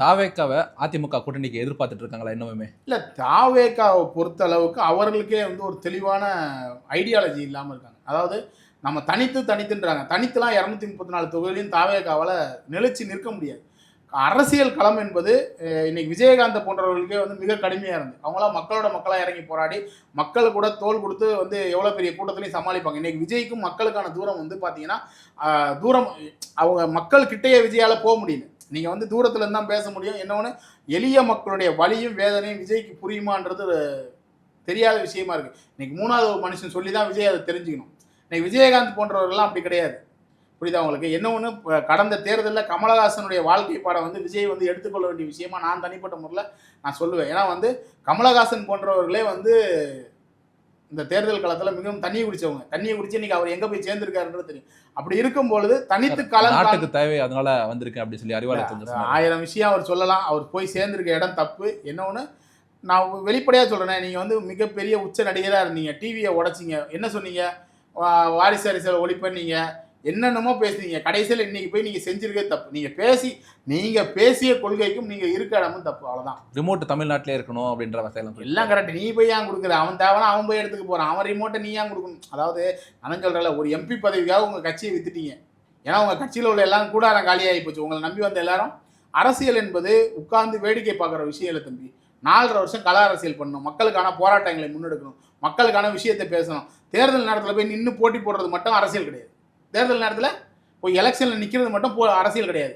தாவேக்காவை அதிமுக கூட்டணிக்கு எதிர்பார்த்துட்டு இருக்காங்களா இன்னுமே இல்லை தாவேக்காவை பொறுத்த அளவுக்கு அவர்களுக்கே வந்து ஒரு தெளிவான ஐடியாலஜி இல்லாமல் இருக்காங்க. அதாவது நம்ம தனித்து தனித்துன்றாங்க. தனித்துலாம் இரநூத்தி முப்பத்தி நாலு தொகுதியிலையும் தாவேக்காவால் நிலைச்சு நிற்க முடியாது. அரசியல் களம் என்பது இன்னைக்கு விஜயகாந்த் போன்றவர்களுக்கே வந்து மிக கடுமையாக இருந்து அவங்களாம் மக்களோட மக்களாக இறங்கி போராடி மக்கள் கூட தோல் கொடுத்து வந்து எவ்வளோ பெரிய கூட்டத்திலையும் சமாளிப்பாங்க. இன்னைக்கு விஜய்க்கும் மக்களுக்கான தூரம் வந்து பார்த்தீங்கன்னா தூரம் அவங்க மக்கள் கிட்டேயே விஜயால் போக முடியல. நீங்கள் வந்து தூரத்துலேருந்து தான் பேச முடியும். இன்னொன்று எளிய மக்களுடைய வலியும் வேதனையும் விஜய்க்கு புரியுமான்றது ஒரு தெரியாத விஷயமா இருக்கு. இன்றைக்கி மூணாவது ஒரு மனுஷன் சொல்லி தான் விஜய் அதை தெரிஞ்சுக்கணும். இன்றைக்கி விஜயகாந்த் போன்றவர்கள்லாம் அப்படி கிடையாது. புரியுதா உங்களுக்கு? என்ன ஒன்று கடந்த தேர்தலில் கமலஹாசனுடைய வாழ்க்கை பாடம் வந்து விஜய் வந்து எடுத்துக்கொள்ள வேண்டிய விஷயமா நான் தனிப்பட்ட முறையில் நான் சொல்லுவேன். ஏன்னா வந்து கமலஹாசன் போன்றவர்களே வந்து இந்த தேர்தல் காலத்தில் மிகவும் தண்ணியை குடிச்சவங்க. தண்ணியை குடிச்சு இன்னைக்கு அவர் எங்கே போய் சேர்ந்திருக்காருன்றது தெரியும். அப்படி இருக்கும் பொழுது தனித்து களம் நாட்டுக்கு தேவை அதனால வந்திருக்கேன் அப்படின்னு சொல்லி அறிவாளர். ஆயிரம் விஷயம் அவர் சொல்லலாம். அவர் போய் சேர்ந்திருக்க இடம் தப்பு. என்ன ஒன்று நான் வெளிப்படையாக சொல்கிறேன் நீங்கள் வந்து மிகப்பெரிய உச்ச நடிகராக இருந்தீங்க. டிவியை உடைச்சிங்க. என்ன சொன்னீங்க? வாரிசு அரசியல் ஒழிப்பண்ணீங்க என்னென்னமோ பேசுனீங்க. கடைசியில் இன்னைக்கு போய் நீங்கள் செஞ்சிருக்கே தப்பு. நீங்கள் பேசி நீங்கள் பேசிய கொள்கைக்கும் நீங்கள் இருக்க இடமும் தப்பு. அவ்வளோதான் ரிமோட் தமிழ்நாட்டிலே இருக்கணும் அப்படின்ற சொல்லி. எல்லாம் கரெக்ட் நீ போய் ஏன் கொடுக்குற? அவன் தேவைன்னா அவன் போய் எடுத்துக்க போகிறான் அவன் ரிமோட்டை நீ ஏன் கொடுக்கணும்? அதாவது நான் சொல்கிறேன்ல ஒரு எம்பி பதவிக்காக உங்கள் கட்சியை வித்துட்டீங்க. ஏன்னா உங்கள் கட்சியில் உள்ள எல்லாம் கூடாரம் காலியாகி போச்சு. உங்களை நம்பி வந்த எல்லாரும் அரசியல் என்பது உட்கார்ந்து வேடிக்கை பார்க்குற விஷயம் இல்லை தம்பி. நாலரை வருஷம் கல அரசியல் பண்ணணும். மக்களுக்கான போராட்டங்களை முன்னெடுக்கணும். மக்களுக்கான விஷயத்தை பேசணும். தேர்தல் நேரத்தில் போய் நின்று போட்டி போடுறது மட்டும் அரசியல் கிடையாது. தேர்தல் நேரத்தில் போய் எலெக்ஷனில் நிற்கிறது மட்டும் போ அரசியல் கிடையாது.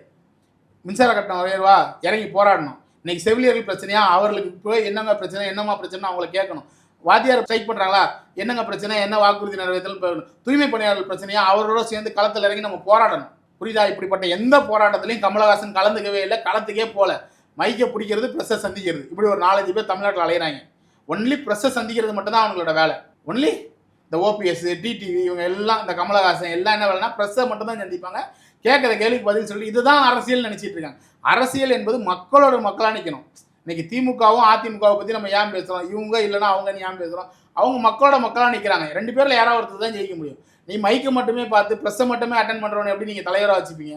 மின்சார கட்டணம் உயர்வா? இறங்கி போராடணும். இன்னைக்கு செவிலியர்கள் பிரச்சனையா? அவர்களுக்கு போய் என்னங்க பிரச்சனை? என்னம்மா பிரச்சனை அவங்கள கேட்கணும். வாத்தியார் ஸ்ட்ரைக் பண்ணுறாங்களா என்னங்க பிரச்சனை? என்ன வாக்குறுதி நிறைவேற்றல் தூய்மை பணியாளர்கள் பிரச்சனையா? அவரோட சேர்ந்து களத்தில் இறங்கி நம்ம போராடணும். புரியுதா? இப்படிப்பட்ட எந்த போராட்டத்திலையும் கமலஹாசன் கலந்துக்கவே இல்லை. களத்துக்கே போல. மைக்கை பிடிக்கிறது ப்ரெஸ்ஸை சந்திக்கிறது. இப்படி ஒரு நாலஞ்சு பேர் தமிழ்நாட்டில் அலையிறாங்க. ஒன்லி ப்ரெஸ்ஸை சந்திக்கிறது மட்டும்தான் அவங்களோட வேலை. ஒன்லி இந்த ஓபிஎஸ் டிடிவி இவங்க எல்லாம் இந்த கமலஹாசன் எல்லாம் என்ன வேலைன்னா ப்ரெஸ்ஸை மட்டும்தான் சந்திப்பாங்க. கேட்குற கேள்விக்கு பதில் சொல்லி இதுதான் அரசியல் நினச்சிட்டு இருக்காங்க. அரசியல் என்பது மக்களோட மக்களாக நிற்கணும் இன்னைக்கு திமுகவும் அதிமுகவை பற்றி நம்ம ஏன் பேசுகிறோம் இவங்க இல்லைனா அவங்க ஏன் பேசுகிறோம் அவங்க மக்களோட மக்களாக நிற்கிறாங்க ரெண்டு பேரில் யாராவது ஒருத்தர் தான் ஜெயிக்க முடியும். நீ மைக்கை மட்டுமே பார்த்து ப்ரெஸ்ஸை மட்டுமே அட்டன் பண்ணுறவனை எப்படி நீங்கள் தலைவராக வச்சுப்பீங்க?